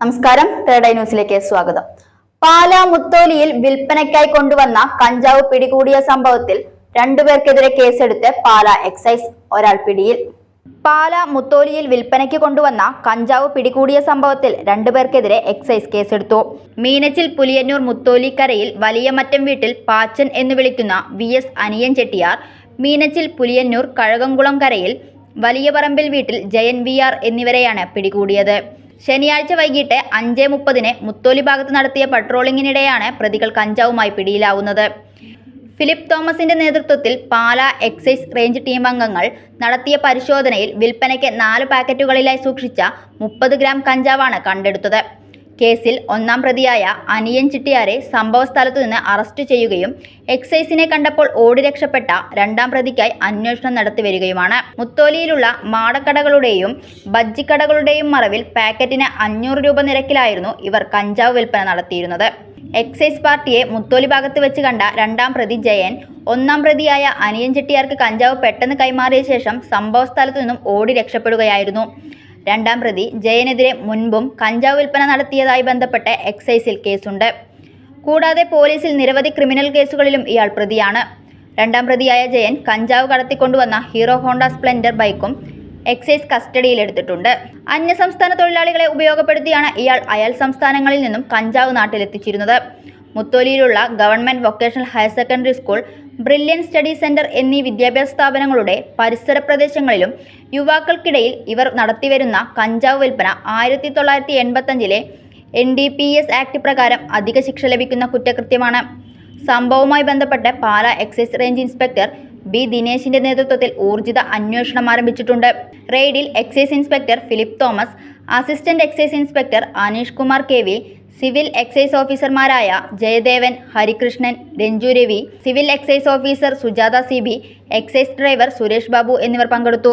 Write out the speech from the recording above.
നമസ്കാരം. Third eye ന്യൂസിലേക്ക് സ്വാഗതം. പാലാ മുത്തോലിയിൽ വിൽപ്പനയ്ക്കായി കൊണ്ടുവന്ന കഞ്ചാവ് പിടികൂടിയ സംഭവത്തിൽ രണ്ടുപേർക്കെതിരെ കേസെടുത്ത് പാലാ എക്സൈസ് ഒരാൾ പിടിയിൽ. പാലാ മുത്തോലിയിൽ വിൽപ്പനയ്ക്ക് കൊണ്ടുവന്ന കഞ്ചാവ് പിടികൂടിയ സംഭവത്തിൽ രണ്ടുപേർക്കെതിരെ എക്സൈസ് കേസെടുത്തു. മീനച്ചിൽ പുലിയന്നൂർ മുത്തോലിക്കരയിൽ വലിയ മറ്റം വീട്ടിൽ പാച്ചൻ എന്ന് വിളിക്കുന്ന വി എസ് അനിയൻ ചെട്ടിയാർ മീനച്ചിൽ പുലിയന്നൂർ കഴകംകുളം കരയിൽ വലിയ പറമ്പിൽ വീട്ടിൽ ജയൻ വി ആർ എന്നിവരെയാണ് പിടികൂടിയത്. ശനിയാഴ്ച വൈകിട്ട് അഞ്ച് മുപ്പതിന് മുത്തോലി ഭാഗത്ത് നടത്തിയ പട്രോളിങ്ങിനിടെയാണ് പ്രതികൾ കഞ്ചാവുമായി പിടിയിലാവുന്നത്. ഫിലിപ്പ് തോമസിന്റെ നേതൃത്വത്തിൽ പാല എക്സൈസ് റേഞ്ച് ടീം അംഗങ്ങൾ നടത്തിയ പരിശോധനയിൽ വിൽപ്പനയ്ക്ക് നാല് പാക്കറ്റുകളിലായി സൂക്ഷിച്ച മുപ്പത് ഗ്രാം കഞ്ചാവാണ് കണ്ടെടുത്തത്. കേസിൽ ഒന്നാം പ്രതിയായ അനിയൻ ചിട്ടിയാരെ സംഭവസ്ഥലത്തു നിന്ന് അറസ്റ്റ് ചെയ്യുകയും എക്സൈസിനെ കണ്ടപ്പോൾ ഓടി രക്ഷപ്പെട്ട രണ്ടാം പ്രതിക്കായി അന്വേഷണം നടത്തിവരികയുമാണ് മുത്തോലിയിലുള്ള മാടക്കടകളുടെയും ബജ്ജിക്കടകളുടെയും മറവിൽ പാക്കറ്റിന് അഞ്ഞൂറ് രൂപ നിരക്കിലായിരുന്നു ഇവർ കഞ്ചാവ് വിൽപ്പന നടത്തിയിരുന്നത്. എക്സൈസ് പാർട്ടിയെ മുത്തോലി ഭാഗത്ത് വെച്ച് കണ്ട രണ്ടാം പ്രതി ജയൻ ഒന്നാം പ്രതിയായ അനിയൻ ചെട്ടിയാർക്ക് കഞ്ചാവ് പെട്ടെന്ന് കൈമാറിയ ശേഷം സംഭവസ്ഥലത്തു നിന്നും ഓടി രക്ഷപ്പെടുകയായിരുന്നു. രണ്ടാം പ്രതി ജയനെതിരെ മുൻപും കഞ്ചാവ് വിൽപ്പന നടത്തിയതായി ബന്ധപ്പെട്ട് എക്സൈസിൽ കേസുണ്ട്. കൂടാതെ പോലീസിൽ നിരവധി ക്രിമിനൽ കേസുകളിലും ഇയാൾ പ്രതിയാണ്. രണ്ടാം പ്രതിയായ ജയൻ കഞ്ചാവ് കടത്തിക്കൊണ്ടുവന്ന ഹീറോ ഹോണ്ട സ്പ്ലെൻഡർ ബൈക്കും എക്സൈസ് കസ്റ്റഡിയിലെടുത്തിട്ടുണ്ട്. അന്യസംസ്ഥാന തൊഴിലാളികളെ ഉപയോഗപ്പെടുത്തിയാണ് ഇയാൾ അയൽ സംസ്ഥാനങ്ങളിൽ നിന്നും കഞ്ചാവ് നാട്ടിലെത്തിച്ചിരുന്നത്. മുത്തോലിയിലുള്ള government vocational higher secondary school brilliant study centre എന്നീ വിദ്യാഭ്യാസ സ്ഥാപനങ്ങളുടെ പരിസര പ്രദേശങ്ങളിലും യുവാക്കൾക്കിടയിൽ ഇവർ നടത്തിവരുന്ന കഞ്ചാവ് വിൽപ്പന ആയിരത്തി തൊള്ളായിരത്തി എൺപത്തഞ്ചിലെ N D P S act പ്രകാരം അധിക ശിക്ഷ ലഭിക്കുന്ന കുറ്റകൃത്യമാണ്. സംഭവവുമായി ബന്ധപ്പെട്ട് Pala excise range inspector B ദിനേശിന്റെ നേതൃത്വത്തിൽ ഊർജിത അന്വേഷണം ആരംഭിച്ചിട്ടുണ്ട്. റെയ്ഡിൽ excise inspector Philip Thomas assistant excise inspector Aneesh Kumar K V civil excise ഓഫീസർമാരായ Jayadevan Harikrishnan Ranju Ravi civil excise officer Sujatha C excise driver Suresh Babu എന്നിവർ പങ്കെടുത്തു.